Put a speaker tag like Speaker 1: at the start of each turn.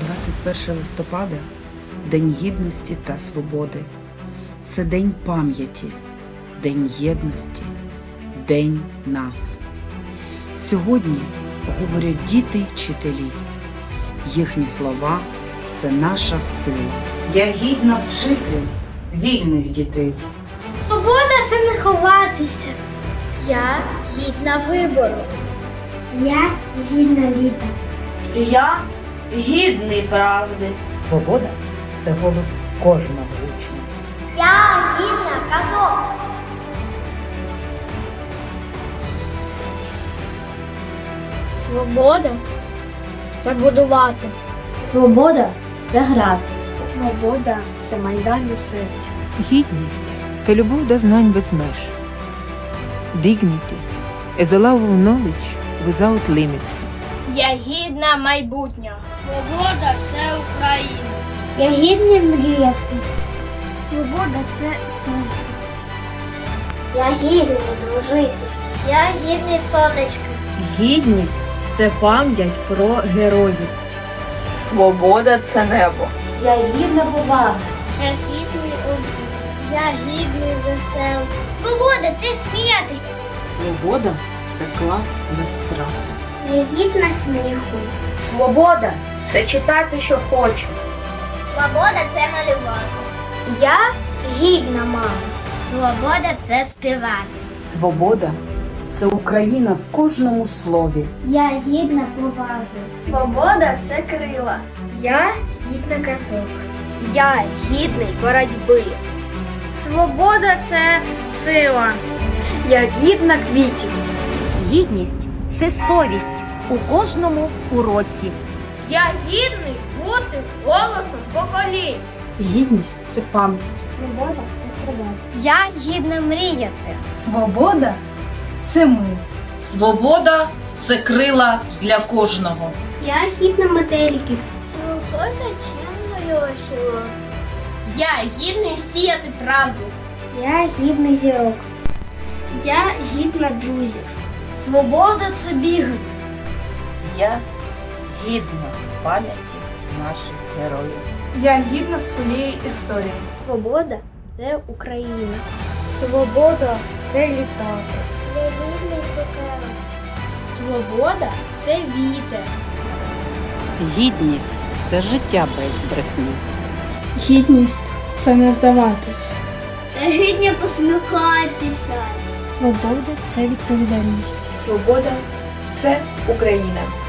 Speaker 1: 21 листопада День гідності та свободи. Це день пам'яті, день єдності, день нас. Сьогодні говорять діти й вчителі. Їхні слова це наша сила. Я гідна вчити вільних дітей.
Speaker 2: Свобода це не ховатися. Я гідна вибору. Я гідна літа.
Speaker 3: Я гідний правди.
Speaker 1: Свобода це голос кожного учня.
Speaker 2: Я гідна казок. Свобода це будувати.
Speaker 3: Свобода це грати.
Speaker 2: Свобода це майдан у серці.
Speaker 4: Гідність це любов до знань без меж. Dignity is a love knowledge without limits.
Speaker 3: Я гідна майбутнього.
Speaker 2: Свобода це Україна. Я гідний мріяти. Свобода це сонце. Я гідний дружити. Я гідний сонечко.
Speaker 3: Гідність це пам'ять про героїв. Свобода це небо.
Speaker 2: Я гідна поваги. Я гідний обід. Я гідний весел. Свобода це сміятися.
Speaker 5: Свобода це клас без страху.
Speaker 2: Я гідна сміху.
Speaker 3: Свобода це читати, що хочу.
Speaker 2: Свобода це малювати. Я гідна мама. Свобода це співати.
Speaker 1: Свобода це Україна в кожному слові.
Speaker 2: Я гідна поваги. Свобода це крила. Я гідна казок.
Speaker 3: Я гідний боротьби. Свобода це сила. Я гідна квітів.
Speaker 6: Гідність це совість у кожному уроці.
Speaker 3: Я гідний бути голосом поколінь.
Speaker 5: Гідність це пам'ять.
Speaker 2: Свобода це стрибати. Я гідна мріяти.
Speaker 7: Свобода це ми.
Speaker 8: Свобода це крила для кожного.
Speaker 2: Я гідна модельків. Свобода чимною осіло.
Speaker 3: Я гідний сіяти правду.
Speaker 2: Я гідна зірок. Я гідна друзів.
Speaker 3: Свобода це бігати.
Speaker 4: Я гідна пам'яті наших героїв.
Speaker 7: Я гідна своєї історії.
Speaker 2: Свобода це Україна. Свобода це літати.
Speaker 3: Свобода це вітер.
Speaker 4: Гідність це життя без брехні.
Speaker 7: Гідність це не здаватись.
Speaker 2: Гідня посміхатися.
Speaker 7: Свобода це відповідальність.
Speaker 3: Свобода це Україна.